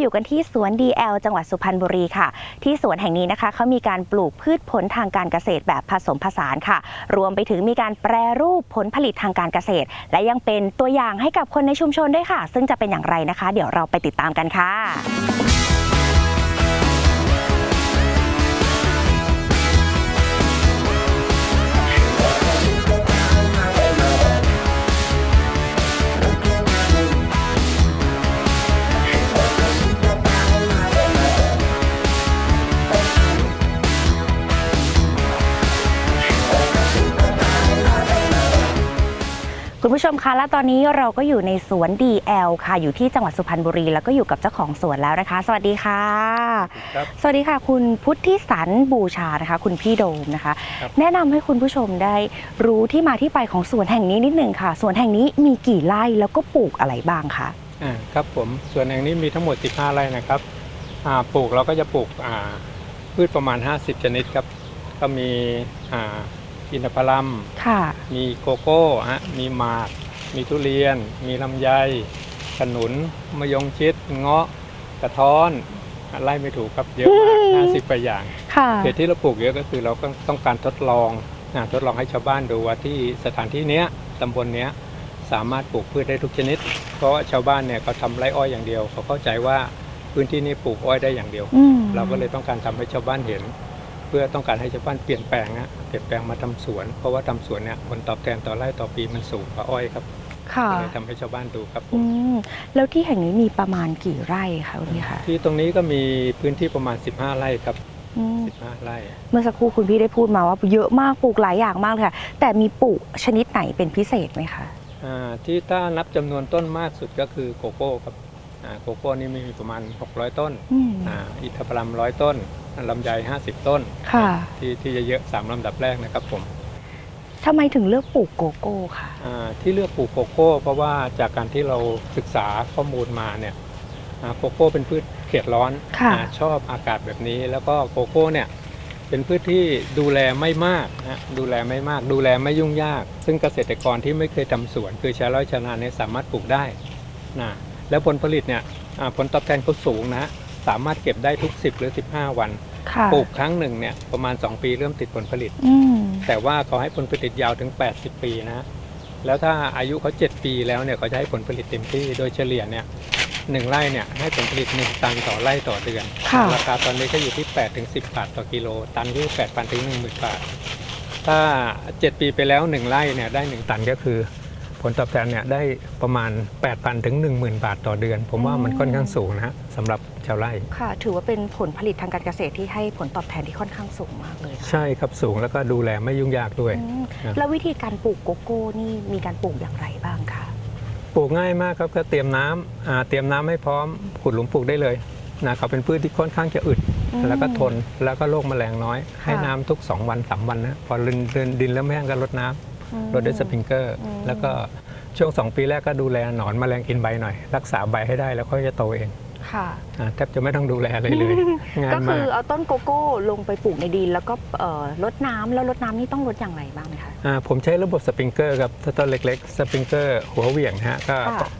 อยู่กันที่สวน DL จังหวัดสุพรรณบุรีค่ะ ที่สวนแห่งนี้นะคะเขามีการปลูกพืชผลทางการเกษตรแบบผสมผสานค่ะ รวมไปถึงมีการแปรรูปผลผลิตทางการเกษตร และยังเป็นตัวอย่างให้กับคนในชุมชนด้วยค่ะ ซึ่งจะเป็นอย่างไรนะคะ เดี๋ยวเราไปติดตามกันค่ะ คุณผู้ชมคะและตอนนี้เราก็อยู่ในสวน DL ค่ะ อยู่ที่จังหวัดสุพรรณบุรี แล้วก็อยู่กับเจ้าของสวนแล้วนะคะ สวัสดีค่ะ ครับ สวัสดีค่ะ คุณพุทธิสันบูชานะคะ คุณพี่โดมนะคะ ครับ แนะนำให้คุณผู้ชมได้รู้ที่มาที่ไปของสวนแห่งนี้นิดหนึ่งค่ะสวนแห่งนี้มีกี่ไร่แล้วก็ปลูกอะไรบ้างคะอ่าครับผมส่วนแห่งนี้มีทั้งหมด 15 ไร่นะครับอ่าปลูกเราก็จะปลูกอ่าพืชประมาณ 50 ชนิดครับ ก็มีอ่า อินทผลัมค่ะ มีโกโก้ฮะมีหมาก มีทุเรียน มีลำไยขนุนมะยงชิดเงาะกระท้อนอะไล่ไม่ถูกครับเยอะมาก50ไปอย่างค่ะเหตุที่เราปลูกเยอะก็คือเราก็ต้องการทดลองอ่าทดลองให้ชาวบ้านดูว่าที่สถานที่เนี้ยตำบลเนี้ยสามารถปลูกพืชได้ทุกชนิด เพราะว่าชาวบ้านเนี่ยเขาทำไร่อ้อยอย่างเดียว เขาเข้าใจว่าพื้นที่นี้ปลูกอ้อยได้อย่างเดียวอืมเราก็เลยต้องการทำให้ชาวบ้านเห็น เพื่อต้องการให้ชาวบ้านเปลี่ยนแปลงนะเปลี่ยนแปลงมาทำสวน เพราะว่าทำสวนเนี่ยผลตอบแทนต่อไร่ต่อปีมันสูงกว่าอ้อยครับค่ะก็เลยทำให้ชาวบ้านดูครับผอืมมแล้วที่แห่งนี้มีประมาณกี่ไร่คะคุณพี่คะที่ตรงนี้ก็มีพื้นที่ประมาณ 15 ไร่ครับอืม15ไร่เมื่อสักครู่คุณพี่ได้พูดมาว่าเยอะมากปลูกหลายอย่างมากเลยค่ะ แต่มีปลูกชนิดไหนเป็นพิเศษไหมคะอ่าที่ถ้านับจำนวนต้นมากสุดก็คือโกโก้ครับอ่าโกโก้นี่มีประมาณ 600 ต้นอืมอ่าอินทผลัมร้อยต้น ลำไย50 ต้นค่ะ ที่ที่เยอะๆสามลำดับแรกนะครับผม ทำไมถึงเลือกปลูกโกโก้ค่ะ อ่าที่เลือกปลูกโกโก้เพราะว่าจากการที่เราศึกษาข้อมูลมาเนี่ยอ่าโกโก้เป็นพืชเขตร้อนค่ะอ่าชอบอากาศแบบนี้ แล้วก็โกโก้เนี่ยเป็นพืชที่ดูแลไม่มากนะดูแลไม่มาก ดูแลไม่ยุ่งยาก ซึ่งเกษตรกรที่ไม่เคยทำสวน คือชาวไร่ชาวนาเนี่ยสามารถปลูกได้นะแล้วผลผลิตเนี่ยอ่าผลตอบแทนเขาสูงนะสามารถเก็บได้ทุก 10 หรือ 15 วันค่ะ ปลูกครั้งหนึ่งเนี่ยประมาณ 2 ปีเริ่มติดผลผลิตอืมแต่ว่าเขาให้ผลผลิตยาวถึง 80 ปีนะ แล้วถ้าอายุเขา 7 ปีแล้วเนี่ยเขาจะให้ผลผลิตเต็มที่โดยเฉลี่ยเนี่ยหนึ่งไร่เนี่ยให้ผลผลิต1ตันต่อไร่ต่อเดือนค่ะราคาตอนนี้ก็อยู่ที่8ถึง10บาทต่อกิโล ตันที่8,000ถึง10,000บาท ถ้า 7 ปีไปแล้ว 1 ไร่เนี่ยได้ 1 ตันก็คือ ผลตอบแทนเนี่ยได้ประมาณ 8,000ถึง10,000 บาทต่อเดือน ผมว่ามันค่อนข้างสูงนะฮะสำหรับชาวไร่ ค่ะ ถือว่าเป็นผลผลิตทางการเกษตรที่ให้ผลตอบแทนที่ค่อนข้างสูงมากเลยค่ะใช่ครับสูงแล้วก็ดูแลไม่ยุ่งยากด้วย อืมครับ แล้ววิธีการปลูกโกโก้นี่มีการปลูกอย่างไรบ้างคะปลูกง่ายมากครับก็เตรียมน้ำอ่าเตรียมน้ำให้พร้อมขุดหลุมปลูกได้เลยนะเขาเป็นพืชที่ค่อนข้างจะอึด อืม แล้วก็ทนแล้วก็โรคแมลงน้อยค่ะให้น้ำทุก 2 วัน 3 วันนะพอดินดินดินเริ่มแห้งก็รดน้ำอืม รดด้วยสปริงเกอร์อืมแล้วก็ช่วง 2 ปีแรกก็ดูแลหนอนแมลงกินใบหน่อย รักษาใบให้ได้แล้วค่อยจะโตเองค่ะอ่าแทบจะไม่ต้องดูแลอะไรเลยง่ายก็คืมาอกเอาต้นโกโก้ลงไปปลูกในดิน แล้วก็เอ่อรดน้ำแล้วรดน้ำนี่ต้องรดอย่างไรบ้างไหมคะอ่าผมใช้ระบบสปริงเกอร์ครับถ้าต้นเล็กๆ สปริงเกอร์หัวเหวี่ยงนะฮะก็ค่ะ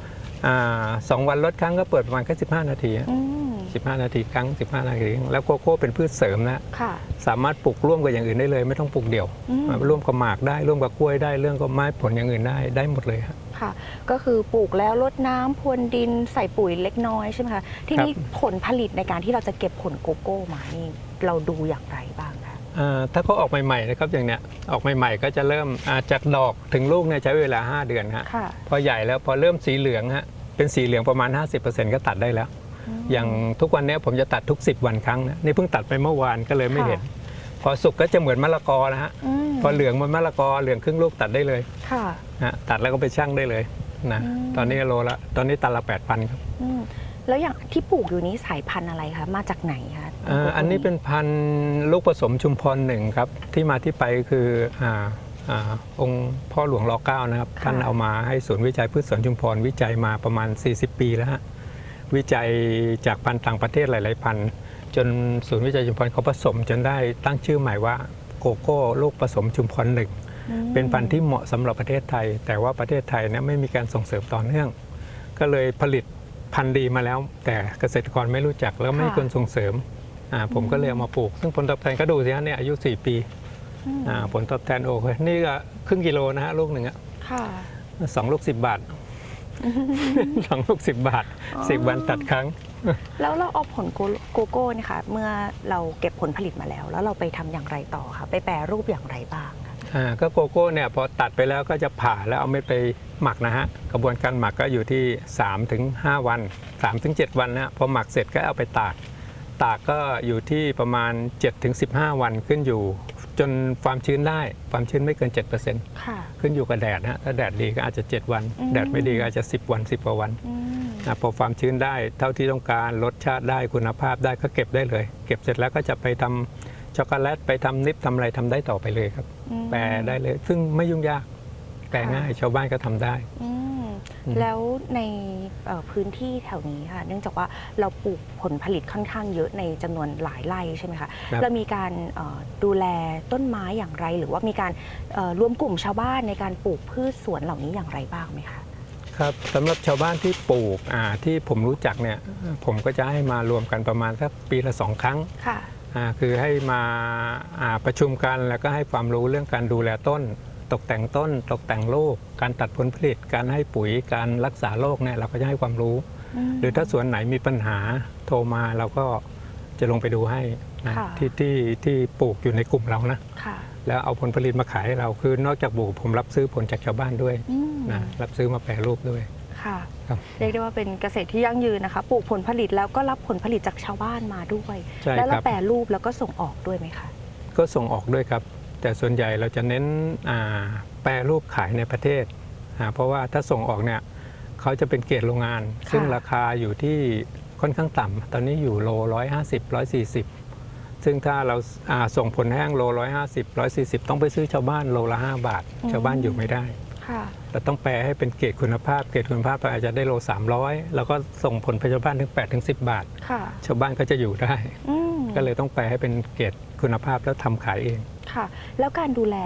อ่าสองวันลดครั้งก็เปิดประมาณแค่15นาทีฮะอืม 15 นาทีครั้ง 15 นาทีแล้วโกโก้เป็นพืชเสริมนะค่ะ สามารถปลูกร่วมกับอย่างอื่นได้เลย ไม่ต้องปลูกเดี่ยว อืม ร่วมกับหมากได้ร่วมกับกล้วยได้เรื่องกับไม้ผลอย่างอื่นได้ได้หมดเลยครับค่ะ ก็คือปลูกแล้วรดน้ำพรวนดินใส่ปุ๋ยเล็กน้อยใช่ไหมคะทีนี้ผลผลิตในการที่เราจะเก็บผลโกโก้มานี่เราดูอย่างไรบ้างคะอ่าถ้าเขาออกใหม่ๆนะครับอย่างเนี้ยออกใหม่ๆก็จะเริ่มอ่าจากดอกถึงลูกเนี่ยใช้เวลา 5 เดือนฮะค่ะ พอใหญ่แล้วพอเริ่มสีเหลืองฮะเป็นสีเหลืองประมาณ 50%ก็ตัดได้แล้ว อย่างทุกวันเนี้ยผมจะตัดทุก 10 วันครั้งนะนี่เพิ่งตัดไปเมื่อวานก็เลยไม่ค่ะเห็น พอสุกก็จะเหมือนมะละกอนะฮะมพอเหลืองเหมันมะละกอเหลืองครึ่งลูกตัดได้เลยค่ะฮะตัดแล้วก็ไปชั่งได้เลยนะอืมตอนนี้โลละตอนนี้ตันละ8,000ครับอืมแล้วอย่างที่ปลูกอยู่นี้สายพันธุ์อะไรคะมาจากไหนคะอ่าอันนี้เป็นพันธุ์ลูกผสมชุมพรหนึ่งครับ ที่มาที่ไปคืออ่าอาองค์พ่อหลวงรอเก้านะครับท่านเอามาให้ศูนย์วิจัยพืชสวนชุมพรวิจัยมาประมาณ 40 ปีแล้วฮะ วิจัยจากพันธุ์ต่างประเทศหลาย ๆ พันธุ์จนศูนย์วิจัยชุมพรเขาผสมจนได้ตั้งชื่อใหม่ว่าโกโก้ลูกผสมชุมพรหนึ่งอืมเป็นพันธุ์ที่เหมาะสำหรับประเทศไทย แต่ว่าประเทศไทยเนี่ยไม่มีการส่งเสริมต่อเนื่อง ก็เลยผลิตพันธุ์ดีมาแล้ว แต่เกษตรกรไม่รู้จักแล้วไม่มีคนส่งเสริมอ่าผมก็เลยเอามาปลูก ซึ่งผลตอบแทนก็ดูสิฮะเนี่ยอายุ 4 ปีอืมอ่าผลตอบแทนโอเคนี่ก็ครึ่งกิโลนะฮะลูกหนึ่งอะค่ะสองลูก10บาท สองลูก10บาทอ๋อ10วันตัดครั้ง แล้วเราเอาผลโกโกโก้เนี่ยค่ะเมื่อเราเก็บผลผลิตมาแล้ว แล้วเราไปทำอย่างไรต่อคะไปแปรรูปอย่างไรบ้างคะอ่าก็โกโก้เนี่ยพอตัดไปแล้วก็จะผ่าแล้วเอาเม็ดไปหมักนะฮะกระบวนการหมักก็อยู่ที่ 3-5ถึง5วัน 3-7ถึง7วันนะฮะพอหมักเสร็จก็เอาไปตากตากก็อยู่ที่ประมาณ 7-15ถึง15วันขึ้นอยู่ จนความชื้นได้ความชื้นไม่เกิน 7%ค่ะ ขึ้นอยู่กับแดดนะฮะถ้าแดดดีก็อาจจะ 7 วันอืมแดดไม่ดีก็อาจจะ 10 วัน 10กว่าวันอืมนะพอความชื้นได้เท่าที่ต้องการรสชาติได้คุณภาพได้ก็เก็บได้เลย เก็บเสร็จแล้วก็จะไปทำช็อกโกแลตไปทำนิปทำอะไรทำได้ต่อไปเลยครับอืมแปลได้เลย ซึ่งไม่ยุ่งยากแปลค่ะง่ายชาวบ้านก็ทำได้อืมอืม แล้วในเอ่อพื้นที่แถวนี้ค่ะเนื่องจากว่าเราปลูกผลผลิตค่อนข้างเยอะในจำนวนหลายไร่ใช่ไหมคะครับเรามีการเอ่อดูแลต้นไม้อย่างไร หรือว่ามีการเอ่อรวมกลุ่มชาวบ้านในการปลูกพืชสวนเหล่านี้อย่างไรบ้างไหมคะครับสำหรับชาวบ้านที่ปลูกอ่าที่ผมรู้จักเนี่ยผมก็จะให้มารวมกันประมาณสักปีละสองครั้งค่ะอ่าคือให้มาอ่าประชุมกันแล้วก็ให้ความรู้เรื่องการดูแลต้น ตกแต่งต้น ตกแต่งลูก การตัดผลผลิต การให้ปุ๋ยการรักษาโรคเนี่ยเราก็จะให้ความรู้ หรือถ้าสวนไหนมีปัญหาโทรมาเราก็จะลงไปดูให้นะค่ะที่ที่ที่ปลูกอยู่ในกลุ่มเรานะค่ะแล้วเอาผลผลิตมาขายให้เราคือนอกจากปลูกผมรับซื้อผลจากชาวบ้านด้วยอืมนะรับซื้อมาแปรรูปด้วยค่ะครับเรียกได้ว่าเป็นเกษตรที่ยั่งยืนนะคะ ปลูกผลผลิตแล้วก็รับผลผลิตจากชาวบ้านมาด้วยใช่แล้วคเรารับแปรรูปแล้วก็ส่งออกด้วยไหมคะก็ส่งออกด้วยครับ แต่ส่วนใหญ่เราจะเน้นอ่าแปรรูปขายในประเทศอ่าเพราะว่าถ้าส่งออกเนี่ยเขาจะเป็นเกรดโรงงานค่ะซึ่งราคาอยู่ที่ค่อนข้างต่ำตอนนี้อยู่โลร้อยห้าสิบร้อยสี่สิบซึ่งถ้าเราอ่าส่งผลแห้งโลร้อยห้าสิบร้อยสี่สิบต้องไปซื้อชาวบ้านโลละห้าบาท ชาวบ้านอยู่ไม่ได้ค่ะเราต้องแปลให้เป็นเกรดคุณภาพ เกรดคุณภาพเราอาจจะได้โล 300 แล้วก็ส่งผลไปชาวบ้านถึง8ถึง10 บาทค่ะชาวบ้านก็จะอยู่ได้อืมก็เลยต้องแปลให้เป็นเกรด คุณภาพแล้วทำขายเอง ค่ะ แล้วการดูแล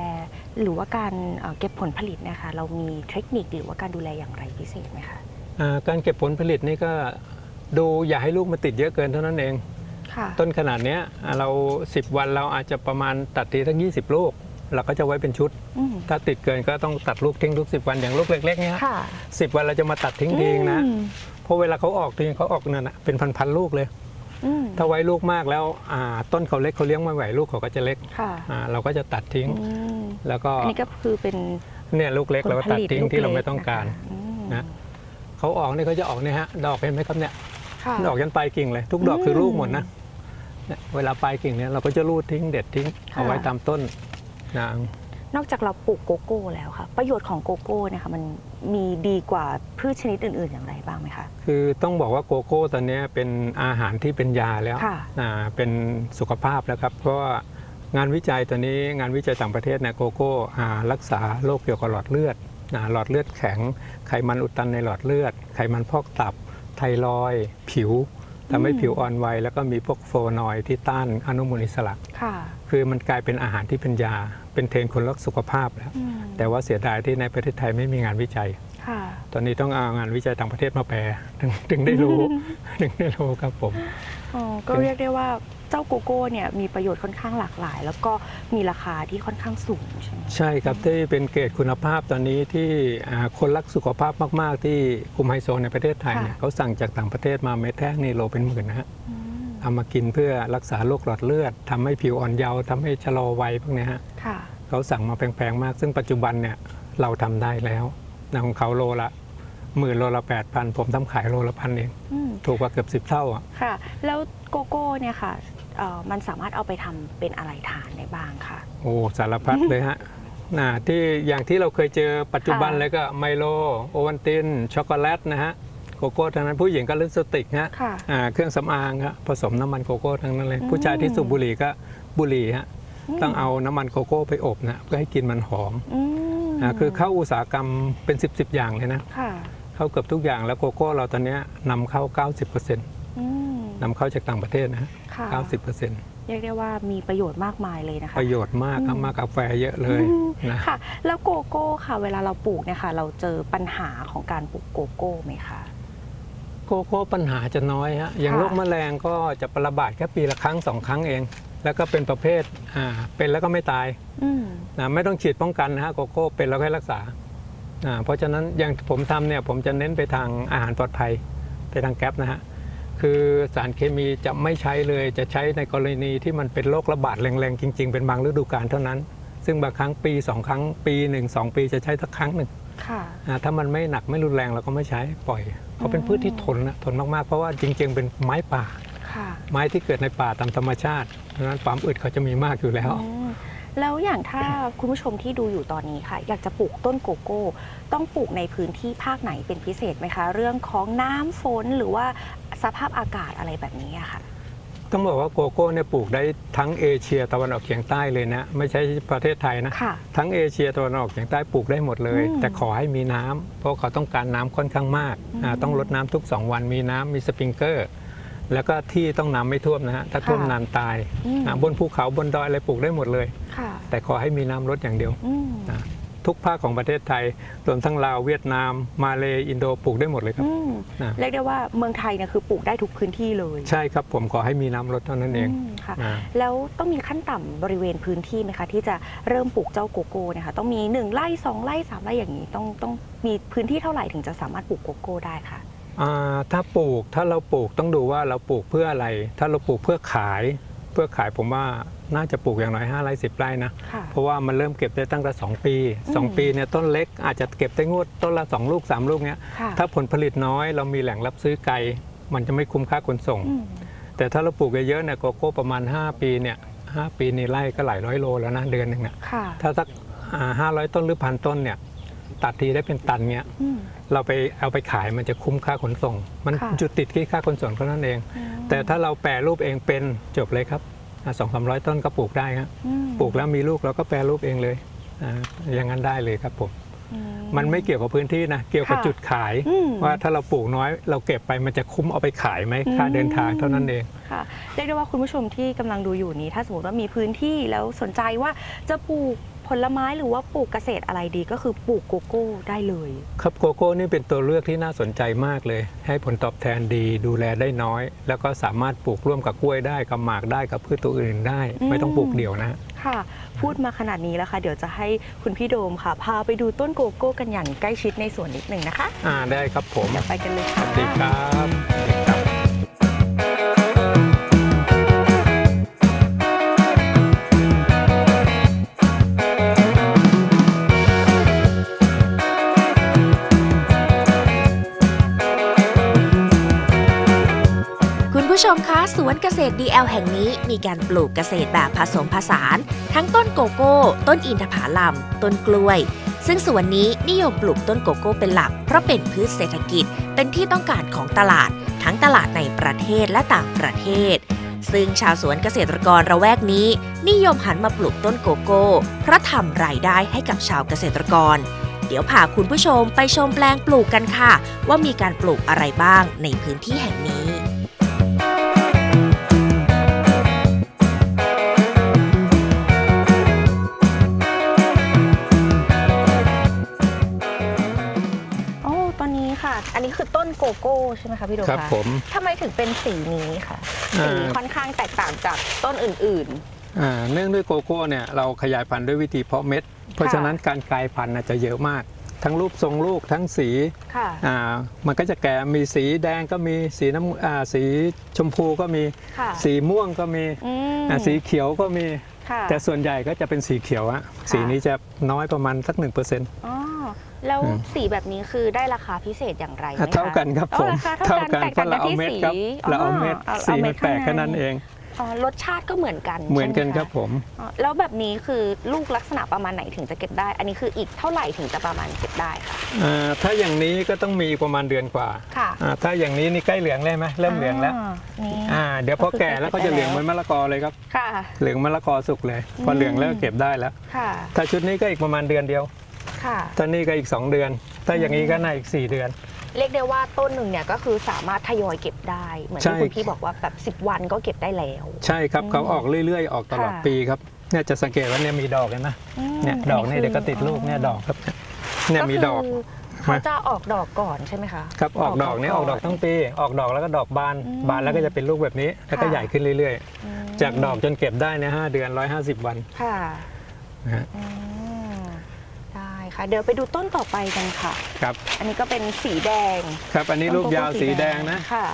หรือว่าการเอ่อเก็บผลผลิตเนะคะเรามีเทคนิคหรือว่าการดูแลอย่างไรพิเศษไหมคะอ่าการเก็บผลผลิตนี่ก็ดูอย่าให้ลูกมันติดเยอะเกินเท่านั้นเองค่ะต้นขนาดเนี้ยอ่าเรา 10 วันเราอาจจะประมาณตัดทีทั้ง 20 ลูก เราก็จะไว้เป็นชุดอืมถ้าติดเกินก็ต้องตัดลูกทิ้งทุก 10 วันอย่างลูกเล็กๆเนี้ยค่ะสิวันเราจะมาตัดทิ้งทีนะอืมเพราะเวลาเขาออกทีเขาออกนั่นนะเป็นพันๆลูกเลยอืม ถ้าไว้ลูกมากแล้วอ่าต้นเขาเล็กเขาเลี้ยงไม่ไหวลูกเขาก็จะเล็กค่ะอ่าเราก็จะตัดทิ้งอืมแล้วก็อันนี้ก็คือเป็นเนี่ยลูกเล็กเราก็ตัดทิ้งผลผลิที่เราลูกไม่ต้องการเล็นะคะอืมนะเขาออกนี่เขาจะออกเนี่ยฮะดอกเห็นไหมครับเนี่ยค่ะดอกยันปลายกิ่งเลย ทุกดอกอืมคือลูกหมดนะเนี่ยเวลาปลายกิ่งเนี่ยเราก็จะรูดทิ้งเด็ดทิ้งค่ะเอาไว้ตามต้นนะนอกจากเราปลูกโกโก้แล้วค่ะ ประโยชน์ของโกโก้เนี่ยค่ะมัน มีดีกว่าพืชชนิดอื่น ๆ อย่างไรบ้างไหมคะ คือต้องบอกว่าโกโก้ตอนนี้เป็นอาหารที่เป็นยาแล้วค่ะ อ่าเป็นสุขภาพแล้วครับ เพราะว่างานวิจัยตัวนี้งานวิจัยต่างประเทศเนี่ยโกโก้อ่ารักษาโรคเกี่ยวกับหลอดเลือดอ่าหลอดเลือดแข็ง ไขมันอุดตันในหลอดเลือด ไขมันพอกตับ ไทรอยด์ผิว ทำให้อืมผิวอ่อนวัยแล้วก็มีพวกโฟนอยด์ที่ต้านอนุมูลอิสระค่ะคือมันกลายเป็นอาหารที่เป็นยา เป็นเทรนด์คนรักสุขภาพแล้วอืมแต่ว่าเสียดายที่ในประเทศไทยไม่มีงานวิจัยค่ะตอนนี้ต้องเอางานวิจัยต่างประเทศมาแปลถึงถึงได้รู้ถึงได้รู้ครับผม อ๋อก็เรียกได้ว่าเจ้าโกโก้เนี่ยมีประโยชน์ค่อนข้างหลากหลาย แล้วก็มีราคาที่ค่อนข้างสูงใช่ไหมใช่ครับที่เป็นเกรดคุณภาพตอนนี้ที่อ่าคนรักสุขภาพมาก ๆ ที่กลุ่มไฮโซในประเทศไทยเนี่ยเขาสั่งจากต่างประเทศมาเม็ดแท่งนี่โลเป็นหมื่นนะฮะอืมเอามากินเพื่อรักษาโรคหลอดเลือดทำให้ผิวอ่อนเยาว์ทำให้ชะลอวัยพวกเนี้ยฮะค่ะ เขาสั่งมาแพงๆมาก ซึ่งปัจจุบันเนี่ยเราทำได้แล้วนะของเขาโลละ หมื่นโลละแปดพันผมทำขายโลละพันเองอืมถูกกว่าเกือบสิบเท่าอะค่ะ แล้วโกโก้เนี่ยค่ะเอ่อมันสามารถเอาไปทำเป็นอะไรทานได้บ้างค่ะ โอ้สารพัดเลยฮะนะที่อย่างที่เราเคยเจอปัจจุบันค่ะ เลยก็ไมโลโอวัลตินช็อกโกแลตนะฮะโกโก้ทั้งนั้นผู้หญิงก็ลิปสติกฮะ ค่ะ อ่าเครื่องสำอางฮะผสมน้ำมันโกโก้ทั้งนั้นเลย อืมผู้ชายที่สูบบุหรี่ก็บุหรี่ฮะมต้องเอาน้ำมันโกโก้ไปอบนะเพื่อให้กลินมันหอมอืมอ่าคือเข้าอุตสาหกรรมเป็น 10บสอย่างเลยนะ ค่ะ เข้าเกือบทุกอย่างแล้วโกโก้เราตอนเนี้ยนำเข้า 90%อืมนำเข้าจากต่างประเทศนะฮะค่ะ90%เรียกได้ว่ามีประโยชน์มากมายเลยนะคะ ประโยชน์มากครับอืมมากกาแฟเยอะเลยอืมนะค่ะ แล้วโกโก้ค่ะ เวลาเราปลูกเนี่ยค่ะ เราเจอปัญหาของการปลูกโกโก้ไหมคะโกโก้ปัญหาจะน้อยฮะอย่างค่ะโรคแมลงก็จะประบาดแค่ปีละครั้งสองครั้งเอง แล้วก็เป็นประเภทอ่าเป็นแล้วก็ไม่ตายอืมนะไม่ต้องฉีดป้องกันนะฮะโกโก้เป็นแล้วค่อยรักษาอ่า เพราะฉะนั้นอย่างผมทำเนี่ยผมจะเน้นไปทางอาหารปลอดภัยไปทางแก๊ปนะฮะคือสารเคมีจะไม่ใช้เลยจะใช้ในกรณีที่มันเป็นโรคระบาดแรงๆ จริง ๆ เป็นบางฤดูกาลเท่านั้น ซึ่งบางครั้งปีสองครั้งปีหนึ่งสองปีจะใช้สักครั้งหนึ่งค่ะอ่าถ้ามันไม่หนักไม่รุนแรงเราก็ไม่ใช้ปล่อยเขาเป็นพืชที่ทนนะทนมากๆ เพราะว่าจริง ๆ เป็นไม้ป่าค่ะไม้ที่เกิดในป่าตามธรรมชาติเพราะฉะนั้นความอึดเขาจะมีมากอยู่แล้วอืม แล้วอย่างถ้าคุณผู้ชมที่ดูอยู่ตอนนี้ค่ะ อยากจะปลูกต้นโกโก้ ต้องปลูกในพื้นที่ภาคไหนเป็นพิเศษไหมคะ เรื่องของน้ำฝนหรือว่าสภาพอากาศอะไรแบบนี้อะค่ะ ต้องบอกว่าโกโก้เนี่ยปลูกได้ทั้งเอเชียตะวันออกเฉียงใต้เลยนะ ไม่ใช่ประเทศไทยนะ ค่ะ ทั้งเอเชียตะวันออกเฉียงใต้ปลูกได้หมดเลย อืมแต่ขอให้มีน้ำเพราะเขาต้องการน้ำค่อนข้างมากอืมอ่าต้องรดน้ำทุก 2 วันมีน้ำมีสปริงเกอร์ แล้วก็ที่ต้องน้ำไม่ท่วมนะฮะถ้าท่วมค่ะนานตายอืม อ่าบนภูเขาบนดอยอะไรปลูกได้หมดเลยค่ะ แต่ขอให้มีน้ำรดอย่างเดียวอืมนะทุกภาคของประเทศไทย รวมทั้งลาวเวียดนาม มาเลอินโดปลูกได้หมดเลยครับอืมนะเรียกได้ว่าเมืองไทยเนี่ยคือปลูกได้ทุกพื้นที่เลย ใช่ครับผมขอให้มีน้ำรดเท่านั้นเองมค่ะอ่าแล้วต้องมีขั้นต่ำบริเวณพื้นที่ไหมคะ ที่จะเริ่มปลูกเจ้าโกโก้เนะคะต้องมี 1ไร่2ไร่3ไร่อย่างนี้ต้องต้องมีพื้นที่เท่าไหร่ถึงจะสามารถปลูกโกโก้ได้คะอ่าถ้าปลูกถ้าเราปลูกต้องดูว่าเราปลูกเพื่ออะไร ถ้าเราปลูกเพื่อขาย เพื่อขายผมว่าน่าจะปลูกอย่างน้อย5ไร่10ไร่นะ ค่ะ เพราะว่ามันเริ่มเก็บได้ตั้งแต่ 2 ปีอืม2ปีเนี่ยต้นเล็กอาจจะเก็บได้งวดต้นละ 2 ลูก 3 ลูกเนี้ยค่ะถ้าผลผลิตน้อยเรามีแหล่งรับซื้อไกล มันจะไม่คุ้มค่าขนส่ง อืมแต่ถ้าเราปลูกเยอะๆเนี่ยโกโก้ประมาณ 5 ปีเนี่ยหปีในไร่ก็หลายร้อยโลแล้วนะเดือนหนึ่งเนี่ยค่ะ ถ้าสักห้าร้อยต้นหรือพันต้นเนี่ย ตัดทีได้เป็นตันเนี่ยอืม เราไปเอาไปขายมันจะคุ้มค่าขนส่ง มันค่ะ จุดติดที่ค่าขนส่งเท่านั้นเองอืมแต่ถ้าเราแปรรูปเองเป็นจบเลยครับสองสามร้อยต้นก็ปลูกได้ครับอืมปลูกแล้วมีลูกเราก็แปรรูปเองเลยอ่าอย่างนั้นได้เลยครับผม อื มันไม่เกี่ยวกับพื้นที่นะ เกี่ยวกับค่ะจุดขาย อืมว่าถ้าเราปลูกน้อย เราเก็บไปมันจะคุ้มเอาไปขายไหมค่าอืม เดินทางเท่านั้นเอง ค่ะเรียกได้ว่าคุณผู้ชมที่กำลังดูอยู่นี้ ถ้าสมมติว่ามีพื้นที่แล้วสนใจว่าจะปลูก ผลไม้หรือว่าปลูกเกษตรอะไรดีก็คือปลูกโกโก้ได้เลย ครับโกโก้นี่เป็นตัวเลือกที่น่าสนใจมากเลย ให้ผลตอบแทนดีดูแลได้น้อย แล้วก็สามารถปลูกร่วมกับกล้วยได้กับหมากได้กับพืชตัวอื่นได้อืมไม่ต้องปลูกเดี่ยวนะค่ะ พูดมาขนาดนี้แล้วค่ะ เดี๋ยวจะให้คุณพี่โดมค่ะ พาไปดูต้นโกโก้กันอย่างใกล้ชิดในสวนนิดหนึ่งนะคะ อ่าได้ครับผมเดี๋ยวไปกันเลยสค่ะวัสดีครับสวัสดีครับ วนเกษตร DL แห่งนี้มีการปลูกเกษตรแบบผสมผสาน ทั้งต้นโกโก้ ต้นอินทผลัม ต้นกล้วย ซึ่งสวนนี้นิยมปลูกต้นโกโก้เป็นหลัก เพราะเป็นพืชเศรษฐกิจ เป็นที่ต้องการของตลาด ทั้งตลาดในประเทศและต่างประเทศ ซึ่งชาวสวนเกษตรกรระแวกนี้ นิยมหันมาปลูกต้นโกโก้ เพราะทำรายได้ให้กับชาวเกษตรกร เดี๋ยวพาคุณผู้ชมไปชมแปลงปลูกกันค่ะ ว่ามีการปลูกอะไรบ้างในพื้นที่แห่งนี้ ต้นโกโก้ใช่ไหมคะพี่โดครับคะผม ทำไมถึงเป็นสีนี้คะอ่าสีค่อนข้างแตกต่างจากต้นอื่น อ่าเนื่องด้วยโกโก้เนี่ยเราขยายพันธุ์ด้วยวิธีเพาะเม็ด เพราะฉะนั้นการกลายพันธุ์น่ะจะเยอะมาก ทั้งรูปทรงลูกทั้งสีๆ ค่ะ อ่ามันก็จะแก่มีสีแดงก็มีสีน้ำอ่าสีชมพูก็มีค่ะสีม่วงก็มีอืมอ่าสีเขียวก็มี ค่ะแต่ส่วนใหญ่ก็จะเป็นสีเขียวอะสีนี้จะน้อยประมาณสักหนึ่งเปอร์เซ็นต์ อ๋อ แล้วอืมสีแบบนี้คือได้ราคาพิเศษอย่างไรไหมคะเท่ากันครับอ๋ผอมราคาเท่ากันเพราะเราเอาเม็ดครับแตกต่างกันที่สีเราเอาเม็ดอ๋อสีเอาเม็มัดนแตกข้างในแค่นั้นเองอ๋อรสชาติก็เหมือนกันเหมือนกันใช่ไะครับผมอ๋อแล้วแบบนี้คือลูกลักษณะประมาณไหนถึงจะเก็บได้ อันนี้คืออีกเท่าไหร่ถึงจะประมาณเก็บได้ค่ะอ่าถ้าอย่างนี้ก็ต้องมีประมาณเดือนกว่าค่ะอ่าถ้าอย่างนี้นี่ใกล้เหลืองเลยไหมเริ่มเหลืองแล้วานี่อ่าเดี๋ยวพอแก่แล้วก็จะเหลืองเหมือนมะละกอเลยครับค่ะเหลืองมะละกอสุกเลย พอเหลืองแล้วก็เก็บได้แล้วค่ะถ้าชุดนี้ก็อีกประมาณเดือนเดียว ค่ะถ้านี่ก็อีก 2 เดือน ถ้าอย่างนี้ก็น่าอีก 4 เดือน เรียกได้ว่าต้นหนึ่งเนี่ยก็คือสามารถทยอยเก็บได้ เหมือนใช่ที่คุณพี่บอกว่าแบบ 10 วันก็เก็บได้แล้ว ใช่ครับอืมเขาออกเรื่อย ๆ ออกตลอดค่ะปีครับเนี่ยจะสังเกตว่าเนี่ยมีดอกเห็นไหมอืมเนี่ยดอกเนี่ยคืเดี๋ยวก็ติดลูกเนี่ยดอกครับเนี่ยมีดอกคืเขาจะออกดอกก่อนใช่ไหมคะ ครับ ออกดอกเนี่ยออกดอกทั้งปี ออกดอกแล้วก็ดอกบานอืมบานแล้วก็จะเป็นลูกแบบนี้ แล้วก็ค่ะใหญ่ขึ้นเรื่อยอืมๆจากดอกจนเก็บได้เนี่ยห้าเดือน150วัน ค่ะนะฮะอืมได้ ค่ะเดี๋ยวไปดูต้นต่อไปกันค่ะ ครับ อันนี้ก็เป็นสีแดงครับอันนี้ลูกยาวสีแดงนะค่ะ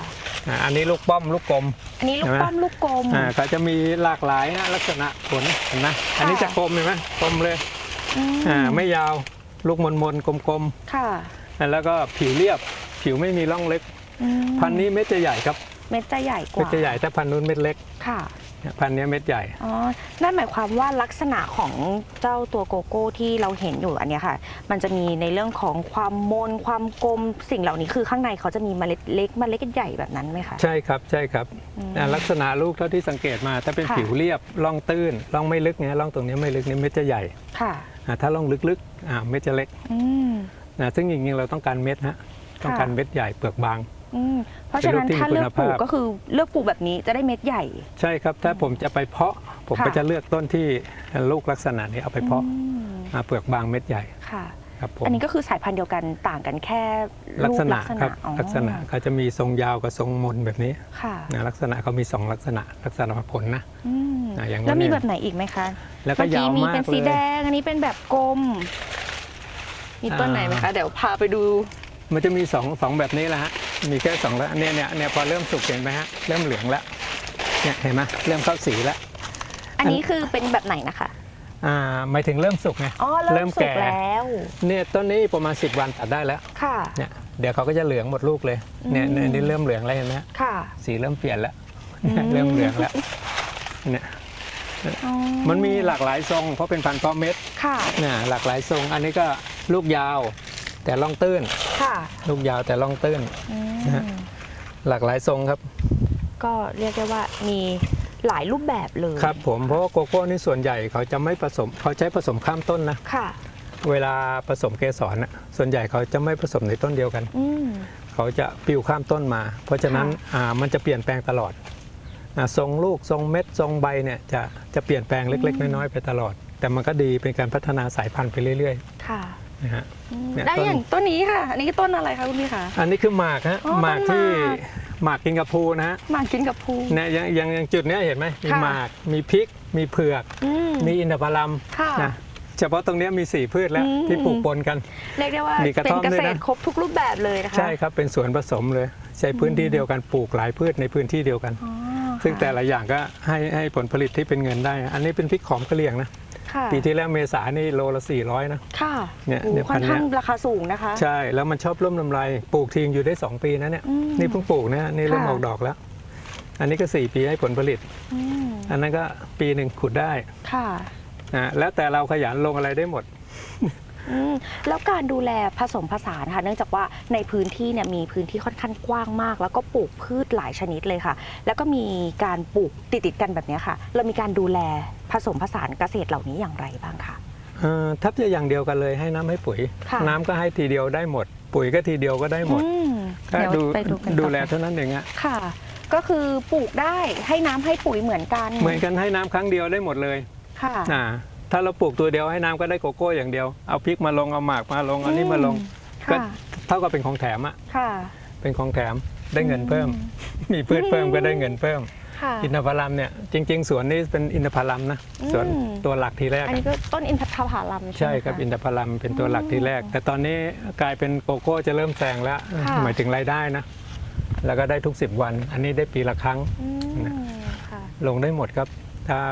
อ่าอันนี้ลูกป้อมลูกกลม อันนี้ลูกเห็นไหมป้อมลูกกลม อ่าเขาจะมีหลากหลายนะลักษณะผลเห็นไหมอันนี้จะกลมเห็นไหมกลมเลยมอ่าไม่ยาวลูกมนมนๆกลมค่ะๆแล้วก็ผิวเรียบผิวไม่มีร่องเล็ก อืมพันธุ์นี้เม็ดจะใหญ่ครับเม็ดจะใหญ่กเม็ดว่าจะใหญ่แต่พันธุ์นู้นเม็ดเล็ก ค่ะเนี่ย พันธุ์เนี้ยเม็ดใหญ่ อ๋อ นั่นหมายความว่าลักษณะของเจ้าตัวโกโก้ที่เราเห็นอยู่อันเนี้ยค่ะ มันจะมีในเรื่องของความมนความกลมสิ่งเหล่านี้คือข้างในเขาจะมีเมล็ดเล็กเมล็ดใหญ่แบบนั้นไหมคะ ใช่ครับใช่ครับอืมอ่าลักษณะลูกเท่าที่สังเกตมาถ้าเป็นค่ะ ผิวเรียบร่องตื้นร่องไม่ลึกเนี่ยร่องตรงนี้ไม่ลึกนี่เม็ดจะใหญ่ค่ะ อ่าถ้าร่องลึกๆอ่าเม็ดจะเล็กอืม นะซึ่งจริงๆเราต้องการเม็ดฮะต้องการค่ะเม็ดใหญ่เปลือกบาง อืมเพราะฉะนั้นเป็นลูกที่ถ้าเลือกปลูกมีคุณภาพก็คือเลือกปลูกแบบนี้จะได้เม็ดใหญ่ ใช่ครับ ถ้าผมจะไปเพาะผมค่ะก็จะเลือกต้นที่ลูกลักษณะนี้เอาไปเพาะอืมอ่าเปลือกบางเม็ดใหญ่ค่ะครับผมอันนี้ก็คือสายพันธุ์เดียวกันต่างกันแค่ลักษณะรูปครับอ๋อลักษณะเขาจะมีทรงยาวกับทรงมนแบบนี้ค่ะนะลักษณะเขามีสองลักษณะลักษณะผลนะอืมอะอย่างนั้นแล้วมีเนี่ยแบบไหนอีกไหมคะแล้วก็เมื่อยาวกี้มีมากเป็นเลสียแดงอันนี้เป็นแบบกลม มีต้นไหนไหมคะเดี๋ยวพาไปดู มันจะมีสองสองแบบนี้แหละฮะ มีแค่สองแล้วเนี่ยเนี่ยเนี่ยพอเริ่มสุกเห็นไหมฮะเริ่มเหลืองแล้วเนี่ยเห็นไหมเริ่มเข้าสีแล้วอันนี้คือเป็นแบบไหนนะคะอ่าหมายถึงเริ่มสุกไงอ๋อเริ่มสุกแก่แล้วเนี่ยต้นนี้ประมาณ 10 วันตัดได้แล้วค่ะเนี่ยเดี๋ยวเขาก็จะเหลืองหมดลูกเลยเนี่ยอืมเนี่ยนี่เริ่มเหลืองแล้วเห็นไหมฮะค่ะ สีเริ่มเปลี่ยนแล้วอืมเริ่มเหลืองแล้วเนี่ยอ๋อมันมีหลากหลายทรงเพราะเป็นพันธุ์เพาะเม็ดค่ะเนี่ยหลากหลายทรง อันนี้ก็ลูกยาว แต่ร่องตื้น ค่ะลูกยาวแต่ร่องตื้น อืมนะฮะ หลากหลายทรงครับก็เรียกได้ว่ามีหลายรูปแบบเลยครับ ผมเพราะว่าโกโก้นี่ส่วนใหญ่เขาจะไม่ผสมเขาใช้ผสมข้ามต้นนะค่ะ เวลาผสมเกสรน่ะส่วนใหญ่เขาจะไม่ผสมในต้นเดียวกัน อืม เขาจะปลิวข้ามต้นมา เพราะฉะนั้นค่ะ อ่ามันจะเปลี่ยนแปลงตลอดอ่าทรงลูกทรงเม็ดทรงใบเนี่ยจะจะเปลี่ยนแปลงเล็ก ๆ น้อยๆไปตลอด แต่มันก็ดีเป็นการพัฒนาสายพันธุ์ไปเรื่อยค่ะๆ นะฮะอืมเนี่ยได้ต้นอย่างต้นนี้ค่ะ อันนี้ต้นอะไรคะคุณพี่คะ อันนี้คือหมากฮะอ๋อหมากต้นหมาก ที่หมากกินกับพูนะฮะมากินกับภู เนี่ยอย่างอย่างอย่างจุดเนี้ยเห็นไหมมีค่ะ หมากมีพริก มีเผือก อืม มีอินทผลัมค่ะ นะเฉพาะตรงเนี้ยมีสี่พืชแล้วอืม ที่ปลูกปนกัน เรียกได้ว่ามีกระเป็นท่อมเกด้วยษนะตรครบทุกรูปแบบเลยนะคะใช่ครับเป็นสวนผสมเลย ใช้พื้นที่เดียวกันปลูกหลายพืชในพื้นที่เดียวกัน อ๋อซึ่งค่ะแต่ละอย่างก็ให้ให้ผลผลิตที่เป็นเงินได้ อันนี้เป็นพริกขอมกะเหรี่ยงนะ ค่ะปีที่แล้วเมษานี่โลละ 400 นะ ค่ะเนี่ยโอ้เนี่ยค่อนพันธุ์ข้างเนี่ยราคาสูงนะคะ ใช่แล้วมันชอบร่มลำไรปลูกทิ้งอยู่ได้ 2 ปีนะเนี่ยอืมนี่เพิ่งปลูกนะนี่เริ่มค่ะ ออกดอกแล้ว อันนี้ก็ 4 ปีให้ผลผลิต อืมอันนั้นก็ปีหนึ่งขุดได้ค่ะ นะแล้วแต่เราขยันลงอะไรได้หมด อืมแล้วการดูแลผสมผสานค่ะ เนื่องจากว่าในพื้นที่เนี่ยมีพื้นที่ค่อนข้างกว้างมาก แล้วก็ปลูกพืชหลายชนิดเลยค่ะ แล้วก็มีการปลูกติดติดๆกันแบบเนี้ยค่ะ เรามีการดูแลผสมผสานเกษตรเหล่านี้อย่างไรบ้างคะ เอ่อทับจะอย่างเดียวกันเลยให้น้ำให้ปุ๋ย ค่ะ น้ำก็ให้ทีเดียวได้หมด ปุ๋ยก็ทีเดียวก็ได้หมดอืม ก็เดี๋ยวดูไปดูกันดูต่อแลไปเท่านั้นเองอะค่ะ ก็คือปลูกได้ให้น้ำให้ปุ๋ยเหมือนกันเหมือนกันให้น้ำครั้งเดียวได้หมดเลยค่ะ อ่า ถ้าเราปลูกตัวเดียวให้น้ำก็ได้โกโก้อย่างเดียว เอาพริกมาลงเอาหมากมาลงเอานี่มาลง ก็ค่ะเท่ากับเป็นของแถมอะค่ะเป็นของแถมได้เงินเพิ่ม มีพืชเพิ่มก็ได้เงินเพิ่ม ค่ะ อินทผลัมเนี่ยจริง ๆ สวนนี้เป็นอินทผลัมนะอืม สวนตัวหลักทีแรกอันอะนี้ก็ต้นอินทผลัมใช่ไหมะ ครับอินทผลัมเป็นตัวหลักทีแรก แต่ตอนนี้กลายเป็นโกโก้จะเริ่มแซงแล้ว ค่ะ หมายถึงรายได้นะ แล้วก็ได้ทุก 10 วัน อันนี้ได้ปีละครั้ง อืมนะค่ะ ลงได้หมดครับ ถ้า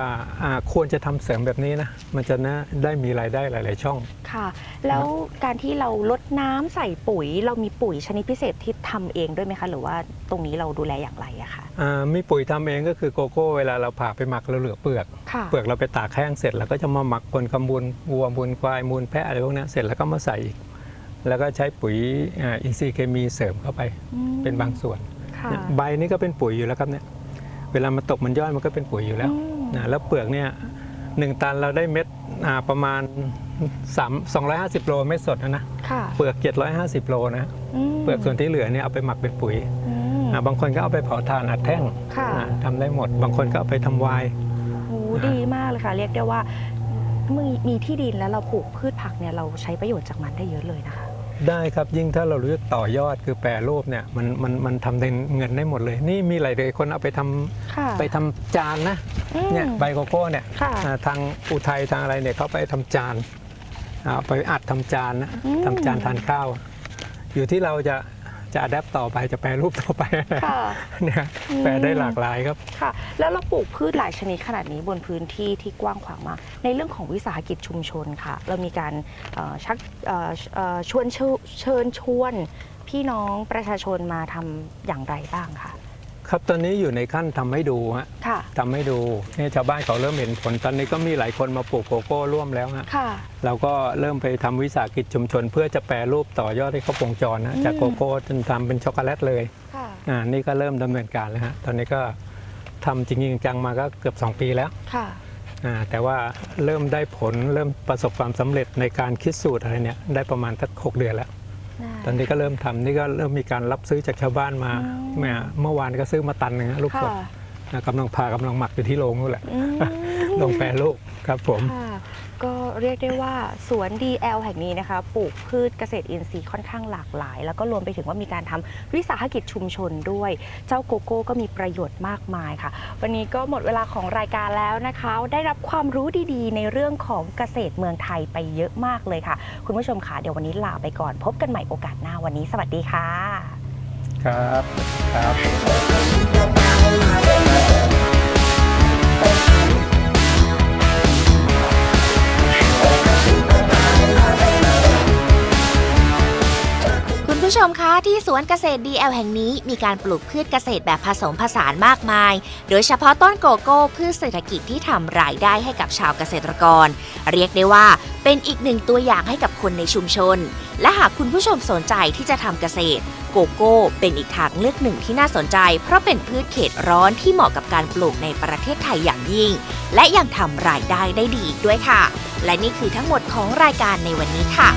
อ่าควรจะทำเสริมแบบนี้นะมันจะนะได้มีรายได้หลาย ๆ ช่องค่ะ แล้วการที่เราลดน้ำใส่ปุ๋ย เรามีปุ๋ยชนิดพิเศษที่ทำเองด้วยไหมคะหรือว่าตรงนี้เราดูแลอย่างไรอะคะอ่ามีปุ๋ยทำเองก็คือโกโก้เวลาเราผ่าไปหมักเราเหลือเปลือกค่ะเปลือกเราไปตากแห้งเสร็จแล้วก็จะมาหมักบนกำมูลวัวมูลควายมูลแพะอะไรพวกนี้เสร็จแล้วก็มาใส่อีกแล้วก็ใช้ปุ๋ยอาอินทรีย์เคมีเสริมเข้าไปอืมเป็นบางส่วนค่ะเนี่ยใบนี่ก็เป็นปุ๋ยอยู่แล้วครับเนี่ยเวลามันตกมันย่อยมันก็เป็นปุ๋ยอยู่แล้วอืม นะแล้วเปลือกเนี่ยหนึ่งตันเราได้เม็ดอ่าประมาณ3 250 โลเม็ดสดนะนะค่ะเปลือก 750 โลนะมเปลือกส่วนที่เหลือเนี่ยเอาไปหมักเป็นปุ๋ยอืมอ่าบางคนก็เอาไปเผาถ่านอัดแท่งค่ะอ่าทำได้หมด บางคนก็เอาไปทำไวน์โอ้ดีมากเลยค่ะ เรียกได้ว่ามีมีที่ดินแล้วเราปลูกพืชผักเนี่ยเราใช้ประโยชน์จากมันได้เยอะเลยนะคะ ได้ครับยิ่งถ้าเรารู้จักต่อยอดคือแปรรูปเนี่ยมันมันมันทำได้เงินได้หมดเลย นี่มีหลายเลยคนเอาไปทำค่ะไปทำจานนะ อืม เนี่ยใบโกโก้เนี่ยค่ะอ่าทางอุทัยทางอะไรเนี่ยเขาไปทำจานเอาไปอัดทำจานนะอืม ทำจานทานข้าว อยู่ที่เราจะจะอัดแอปต่อไปจะแปรรูปต่อไปค่ะ เนี่ยอืม แปรได้หลากหลายครับ ค่ะ แล้วเราปลูกพืชหลายชนิดขนาดนี้บนพื้นที่ที่กว้างขวางมาก ในเรื่องของวิสาหกิจชุมชนค่ะ เรามีการเอ่อชักเอ่อเอ่อชวนเชิญเชิญชวน พี่น้องประชาชนมาทำอย่างไรบ้างคะ ครับตอนนี้อยู่ในขั้นทำให้ดูฮะค่ะทำให้ดูเนี่ยชาวบ้านเขาเริ่มเห็นผล ตอนนี้ก็มีหลายคนมาปลูกโกโก้ร่วมแล้วฮะค่ะเราก็เริ่มไปทำวิสาหกิจชุมชน เพื่อจะแปรรูปต่อยอดให้เขาวงจรนะอืมจากโกโก้จนทำเป็นช็อกโกแลตเลยค่ะอ่านี่ก็เริ่มดำเนินการแล้วฮะตอนนี้ก็ทำจริงๆจังมาก็เกือบ 2 ปีแล้วค่ะอ่าแต่ว่าเริ่มได้ผลเริ่มประสบความสำเร็จในการคิดสูตรอะไรเนี่ยได้ประมาณสักหกเดือนแล้ว ตอนนี้ก็เริ่มทำนี่ก็เริ่มมีการรับซื้อจากชาวบ้านมาอืมแหม่เมื่อวานก็ซื้อมาตันหนึงฮะลูกสค่ะดนะกำลังพากำลังหมักอยู่ที่โรงนู่นแหละอืมลงแปรรูปครับผมค่ะก็ เรียกได้ว่าสวน DL แห่งนี้นะคะ ปลูกพืชเกษตรอินทรีย์ค่อนข้างหลากหลาย แล้วก็รวมไปถึงว่ามีการทำวิสาหกิจชุมชนด้วย เจ้าโกโก้ก็มีประโยชน์มากมายค่ะ วันนี้ก็หมดเวลาของรายการแล้วนะคะ ได้รับความรู้ดีๆ ในเรื่องของเกษตรเมืองไทยไปเยอะมากเลยค่ะ คุณผู้ชมค่ะเดี๋ยววันนี้ลาไปก่อน พบกันใหม่โอกาสหน้าวันนี้ สวัสดีค่ะ ครับ ครับ ผู้ชมคะที่สวนเกษตร DL แห่งนี้มีการปลูกพืชเกษตรแบบผสมผสานมากมาย โดยเฉพาะต้นโกโก้พืชเศรษฐกิจที่ทำรายได้ให้กับชาวเกษตรกร เรียกได้ว่าเป็นอีกหนึ่งตัวอย่างให้กับคนในชุมชน และหากคุณผู้ชมสนใจที่จะทำเกษตร โกโก้ เป็นอีกทางเลือกหนึ่งที่น่าสนใจ เพราะเป็นพืชเขตร้อนที่เหมาะกับการปลูกในประเทศไทยอย่างยิ่ง และยังทำรายได้ได้ดีอีกด้วยค่ะ และนี่คือทั้งหมดของรายการในวันนี้ค่ะ